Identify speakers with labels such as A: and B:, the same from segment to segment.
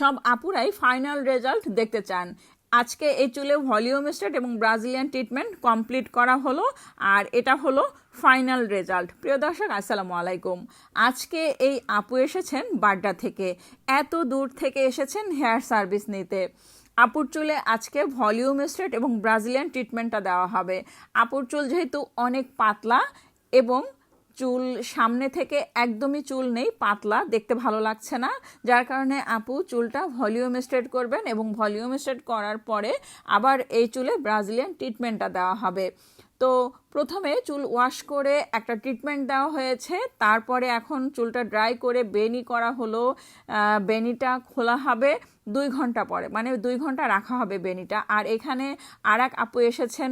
A: সব আপুরাই final result দেখতে চান। আজকে এই চুলে ভলিউম স্টেট এবং ব্রাজিলিয়ান ট্রিটমেন্ট কমপ্লিট করা হলো আর এটা হলো ফাইনাল রেজাল্ট প্রিয় দর্শক, আসসালামু আলাইকুম। আজকে এই আপু এসেছেন বাড্ডা থেকে। এত দূর থেকে এসেছেন হেয়ার সার্ভিস নিতে। আপুর চুলে আজকে ভলিউম স্ট্রেট এবং ব্রাজিলিয়ান ট্রিটমেন্টটা দেওয়া হবে। আপুর চুল যেহেতু অনেক পাতলা এবং চুল সামনে থেকে একদমই চুল নেই, পাতলা, দেখতে ভালো লাগছে না। যার কারণে আপু চুলটা ভলিউম স্ট্রেট করবেন এবং ভলিউম স্ট্রেট করার পরে আবার এই চুলে ব্রাজিলিয়ান ট্রিটমেন্টটা দেওয়া হবে। তো প্রথমে চুল ওয়াশ করে একটা ট্রিটমেন্ট দেওয়া হয়েছে, তারপরে এখন চুলটা ড্রাই করে বেনি করা হলো। বেনিটা খোলা হবে দুই ঘণ্টা পরে মানে দুই ঘণ্টা রাখা হবে বেনিটা। আর এখানে আর এক আপু এসেছেন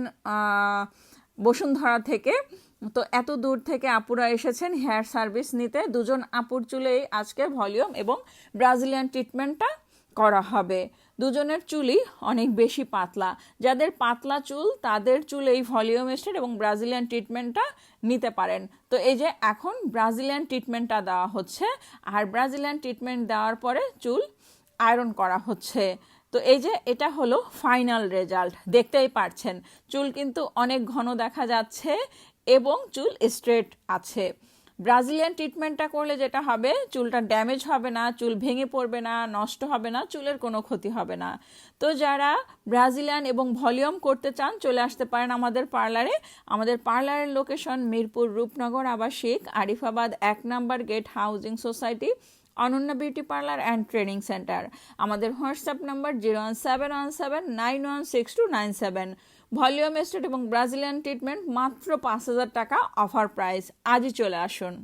A: বসুন্ধরা থেকে। তো এত দূর থেকে আপুরা এসেছেন হেয়ার সার্ভিস নিতে। দুজন আপুর চুলেই আজকে ভলিউম এবং ব্রাজিলিয়ান ট্রিটমেন্টটা করা হবে। দুজনের চুলই অনেক বেশি পাতলা। যাদের পাতলা চুল, তাদের চুল এই ভলিউম স্টেট এবং ব্রাজিলিয়ান ট্রিটমেন্টটা নিতে পারেন। তো এই যে এখন ব্রাজিলিয়ান ট্রিটমেন্টটা দেওয়া হচ্ছে। আর ব্রাজিলিয়ান ট্রিটমেন্ট দেওয়ার পরে চুল আয়রন করা হচ্ছে। তো এই যে এটা হলো ফাইনাল রেজাল্ট দেখতেই পারছেন। চুল কিন্তু অনেক ঘন দেখা যাচ্ছে এবং চুল স্ট্রেট আছে। ব্রাজিলিয়ান ট্রিটমেন্টটা করলে যেটা হবে, চুলটা ড্যামেজ হবে না, চুল ভেঙে পড়বে না, নষ্ট হবে না, চুলের কোনো ক্ষতি হবে না। তো যারা ব্রাজিলিয়ান এবং ভলিউম করতে চান, চলে আসতে পারেন আমাদের পার্লারে আমাদের পার্লারের লোকেশন মিরপুর রূপনগর আবাসিক, আরিফাবাদ এক number gate housing society Ananya beauty parlour and training centre. আমাদের WhatsApp number zero one seven one seven nine one six two nine seven. Volume estate এবং ব্রাজিলিয়ান ট্রিটমেন্ট মাত্র পাঁচ হাজার টাকা অফার প্রাইস। আজই চলে আসুন।